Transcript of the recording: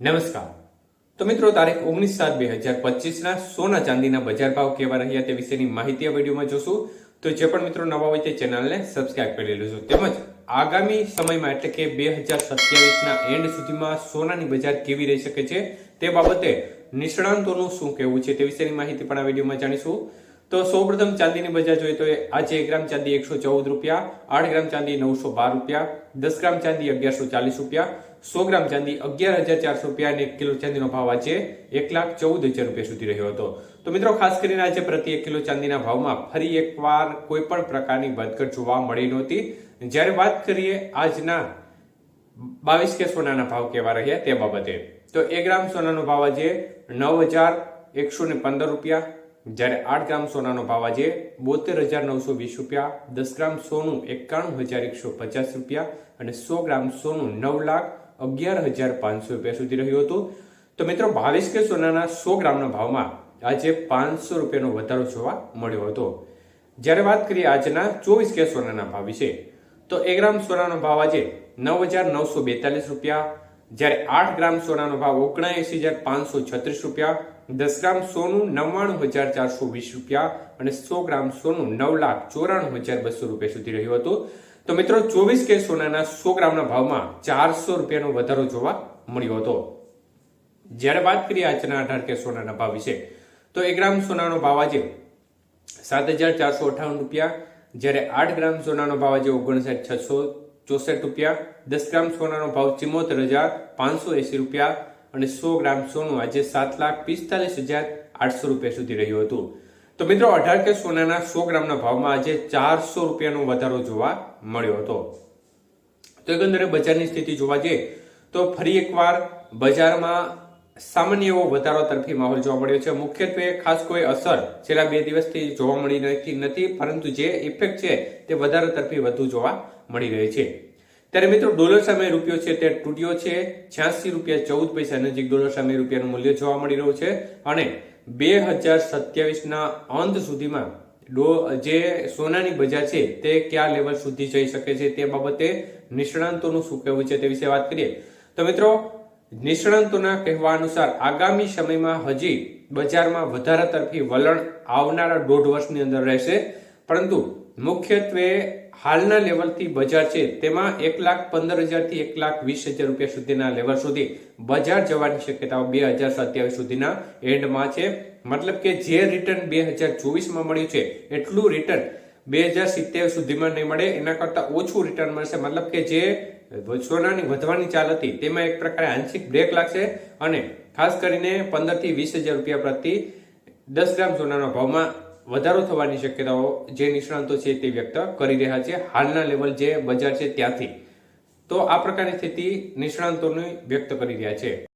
નમસ્કાર. તો મિત્રો, તારીખ ઓગણીસ સાત બે હજાર પચીસના સોના ચાંદીના બજાર ભાવ કેવા રહ્યા તે વિશેની માહિતી આ વિડીયોમાં જોશું. તો જે પણ મિત્રો નવા હોય તે ચેનલને સબસ્ક્રાઇબ કરી લેજો. તેમજ આગામી સમયમાં, એટલે કે બે હજાર સત્યાવીસના એન્ડ સુધીમાં સોનાની બજાર કેવી રહી શકે છે તે બાબતે નિષ્ણાંતોનું શું કહેવું છે તે વિશેની માહિતી પણ આ વિડીયોમાં જાણીશું. તો સૌપ્રથમ ચાંદીની બજાર જોઈએ તો આજે એક ગ્રામ ચાંદી એકસો ચૌદ રૂપિયા, આઠ ગ્રામ ચાંદી નવસો બાર રૂપિયા, દસ ગ્રામ ચાંદી અગિયારસો ચાલીસ રૂપિયા, સો ગ્રામ ચાંદી અગિયાર હજાર ચારસો રૂપિયા અને એક કિલો ચાંદીનો ભાવ આજે એક લાખ ચૌદ હજાર રૂપિયા સુધી રહ્યો હતો. તો મિત્રો, ખાસ કરીને આજે પ્રતિ એક કિલો ચાંદીના ભાવમાં ફરી એકવાર કોઈ પણ પ્રકારની વધઘટ જોવા મળી નહોતી. જ્યારે વાત કરીએ આજના બાવીસ કે સોનાના ભાવ કેવા રહ્યા તે બાબતે, તો એક ગ્રામ સોનાનો ભાવ આજે નવ હજાર એકસો ને પંદર રૂપિયા જ્યારે આઠ ગ્રામ સોનાનો ભાવ આજે બોતેર હજાર નવસો વીસ રૂપિયા, દસ ગ્રામ સોનું એકાણું હજાર એકસો પચાસ રૂપિયા અને સો ગ્રામ સોનું નવ લાખ અગિયાર હજાર પાંચસો રૂપિયા સુધી રહ્યું હતું. તો મિત્રો, બાવીસ કે સોનાના સો ગ્રામના ભાવમાં આજે પાંચસો રૂપિયાનો વધારો જોવા મળ્યો હતો. જ્યારે વાત કરીએ આજના ચોવીસ કે સોનાના ભાવ વિશે, તો એક ગ્રામ સોનાનો ભાવ આજે નવ હજાર નવસો બેતાલીસ રૂપિયા, જ્યારે આઠ ગ્રામ સોનાનો ભાવ ઓગણએસી હજાર પાંચસો છત્રીસ રૂપિયા દસ ગ્રામ સોનું નવ્વાણું હજાર ચારસો વીસ રૂપિયા અને સો ગ્રામ સોનું નવ લાખ ચોરાણું હજાર બસો રૂપિયા સુધી રહ્યું હતું. તો મિત્રો, ચોવીસ કે સોનાના સો ગ્રામના ભાવમાં ચારસો રૂપિયાનો વધારો જોવા મળ્યો હતો. જ્યારે વાત કરીએ આજના અઢાર કે સોનાના ભાવ વિશે, તો એક ગ્રામ સોનાનો ભાવ આજે સાત હજાર ચારસો અઠાવન રૂપિયા, જ્યારે આઠ ગ્રામ સોનાનો ભાવ આજે ઓગણસાઠ છસો ચોસઠ રૂપિયા, દસ ગ્રામ સોનાનો ભાવ ચિમોતેર હજાર પાંચસો એસી રૂપિયા અને સો ગ્રામ સોનું આજે સાત લાખ પિસ્તાલીસ હજાર આઠસો રૂપિયા સુધી રહ્યું હતું. તો મિત્રો અઢાર કે સોનાના સો ગ્રામના ભાવમાં આજે ચારસો રૂપિયાનો વધારો જોવા મળ્યો હતો. તો એકંદરે બજારની સ્થિતિ જોવા જઈએ, તો ફરી એકવાર બજારમાં સામાન્ય એવો વધારો તરફી માહોલ જોવા મળ્યો છે. મુખ્યત્વે ખાસ કોઈ અસર છેલ્લા બે દિવસથી જોવા મળી નથી પરંતુ જે ઇફેક્ટ છે તે વધારો તરફી વધુ જોવા મળી રહી છે. ત્યારે મિત્રો, ડોલર સામે રૂપિયો છે તે તૂટ્યો છે. છ્યાસી રૂપિયા ચૌદ પૈસા નજીક ડોલર સામે રૂપિયાનું મૂલ્ય જોવા મળી રહ્યું છે. અને બે હજાર સત્યાવીસના અંત સુધીમાં ડો, જે સોનાની બજાર છે તે કયા લેવલ સુધી જઈ શકે છે તે બાબતે નિષ્ણાંતોનું શું કહેવું છે તે વિશે વાત કરીએ. તો મિત્રો, નિષ્ણાંતોના કહેવા અનુસાર આગામી સમયમાં હજી બજારમાં વધારા તરફી વલણ આવનારા દોઢ વર્ષની અંદર રહેશે. પરંતુ મુખ્યત્વે હાલના લેવલથી બજાર છે. તેમાં એક લાખ પંદર હજારથી એક લાખ વીસ હજાર રૂપિયા સુધીના લેવલ સુધી બજાર જવાની શક્યતાઓ બે હજાર સત્યાવીસ સુધીના એન્ડમાં છે. મતલબ કે જે રિટર્ન બે હજાર ચોવીસમાં મળ્યું છે, એટલું રિટર્ન બે હજાર સિત્તેર સુધીમાં નહીં મળે. એના કરતાં ઓછું રિટર્ન મળશે. મતલબ કે જે સોનાની વધવાની ચાલ હતી, તેમાં એક પ્રકારે આંશિક બ્રેક લાગશે અને ખાસ કરીને પંદરથી વીસ હજાર રૂપિયા પ્રતિ દસ ગ્રામ સોનાના ભાવમાં વધારો થવાની શક્યતાઓ જે નિષ્ણાંતો છે તે વ્યક્ત કરી રહ્યા છે. હાલના લેવલ જે બજાર છે ત્યાંથી. તો આ પ્રકારની સ્થિતિ નિષ્ણાંતોને વ્યક્ત કરી રહ્યા છે.